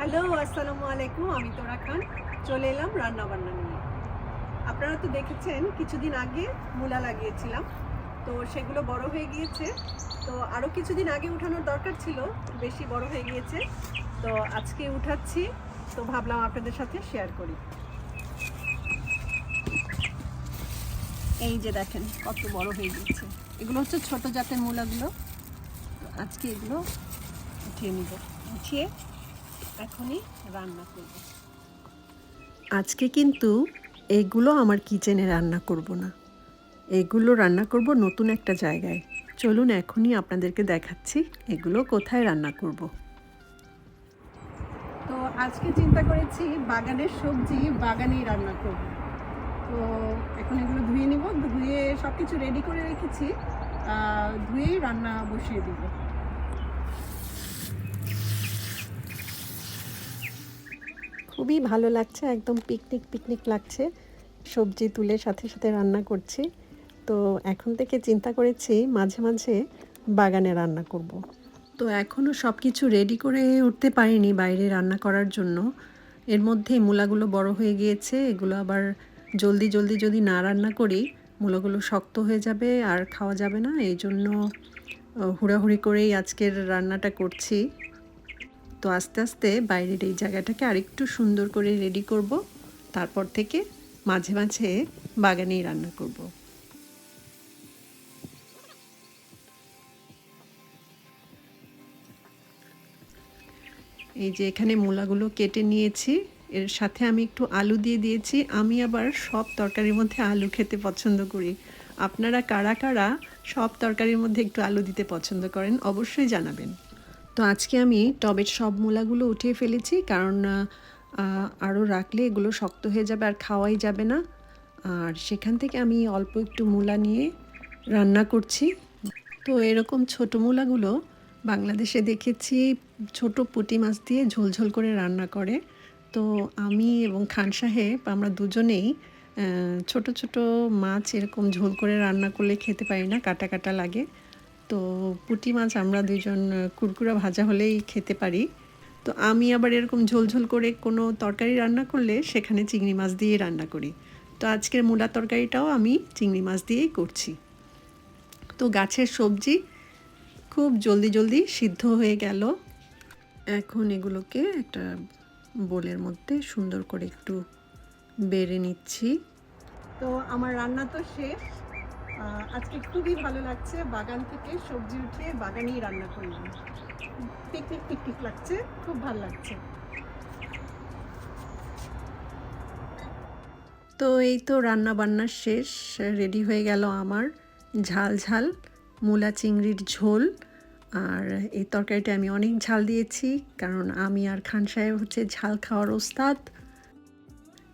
Hello, আসসালামু আলাইকুম, আমি তোরা খান। চলে এলাম রান্না বান্না নিয়ে। আপনারা তো দেখেছেন, কিছুদিন আগে মূলা লাগিয়েছিলাম। তো সেগুলো বড় হয়ে গিয়েছে। তো আরও কিছুদিন আগে উঠানোর দরকার ছিল, বেশি বড় হয়ে গিয়েছে। তো আজকে উঠাচ্ছি। তো ভাবলাম আপনাদের সাথে শেয়ার করি। এই যে দেখেন, কত বড় হয়ে গিয়েছে। এগুলো হচ্ছে ছোট জাতের মূলাগুলো। আজকে এগুলো উঠিয়ে নিব। উঠিয়ে এখনই রান্না করব। আজকে কিন্তু এগুলো আমার কিচেনে রান্না করব না। এগুলো রান্না করব নতুন একটা জায়গায়। চলুন এখনই আপনাদেরকে দেখাচ্ছি এগুলো কোথায় রান্না করব। তো আজকে চিন্তা করেছি বাগানের সবজি বাগানেই রান্না করব। তো এখন এগুলো ধুয়ে নিব ধুয়ে সব কিছু রেডি করে রেখেছি। ধুয়েই রান্না বসিয়ে দিব। খুবই ভালো লাগছে, একদম পিকনিক পিকনিক লাগছে। সবজি তুলে সাথে সাথে রান্না করছি। তো এখন থেকে চিন্তা করেছি মাঝে মাঝে বাগানে রান্না করব। তো এখনও সব কিছু রেডি করে উঠতে পারিনি বাইরে রান্না করার জন্য। এর মধ্যে মূলাগুলো বড় হয়ে গিয়েছে, এগুলো আবার জলদি জলদি যদি না রান্না করি, মূলাগুলো শক্ত হয়ে যাবে আর খাওয়া যাবে না। এই জন্য হুড়াহুড়ি করেই আজকের রান্নাটা করছি। তো আস্তে আস্তে বাইরের এই জায়গাটাকে আরেকটু সুন্দর করে রেডি করব। তারপর থেকে মাঝে মাঝে বাগানেই রান্না করব। এই যে এখানে মূলাগুলো কেটে নিয়েছি। এর সাথে আমি একটু আলু দিয়ে দিয়েছি। আমি আবার সব তরকারির মধ্যে আলু খেতে পছন্দ করি। আপনারা কারা কারা সব তরকারির মধ্যে একটু আলু দিতে পছন্দ করেন অবশ্যই জানাবেন। তো আজকে আমি টবের সব মূলাগুলো উঠিয়ে ফেলেছি, কারণ আরও রাখলে এগুলো শক্ত হয়ে যাবে আর খাওয়াই যাবে না। আর সেখান থেকে আমি অল্প একটু মূলা নিয়ে রান্না করছি। তো এরকম ছোট মূলাগুলো বাংলাদেশে দেখেছি ছোট পুঁটি মাছ দিয়ে ঝোলঝোল করে রান্না করে। তো আমি এবং খান সাহেব আমরা দুজনেই ছোট ছোট মাছ এরকম ঝোল করে রান্না করলে খেতে পারি না, কাটা কাটা লাগে। তো পুঁটি মাছ আমরা দুজন কুরকুরা ভাজা হলেই খেতে পারি। তো আমি আবার এরকম ঝোল ঝোল করে কোনো তরকারি রান্না করলে সেখানে চিংড়ি মাছ দিয়ে রান্না করি। তো আজকের মূলা তরকারিটাও আমি চিংড়ি মাছ দিয়েই করছি। তো গাছের সবজি খুব জলদি জলদি সিদ্ধ হয়ে গেল। এখন এগুলোকে একটা বোলের মধ্যে সুন্দর করে একটু বেড়ে নিচ্ছি। তো আমার রান্না তো শেষ। আজকে খুবই ভালো লাগছে। বাগান থেকে সবজি উঠিয়ে বাগানেই রান্না করলাম। পিকনিক পিকনিক লাগছে। খুব ভালো লাগছে। তো এই তো রান্না বান্না শেষ, রেডি হয়ে গেল আমার ঝাল ঝাল, মূলা চিংড়ির ঝোল, আর এই তরকারিটা আমি অনেক ঝাল দিয়েছি, কারণ আমি আর খান সাহেব হচ্ছে ঝাল খাওয়ার ওস্তাদ।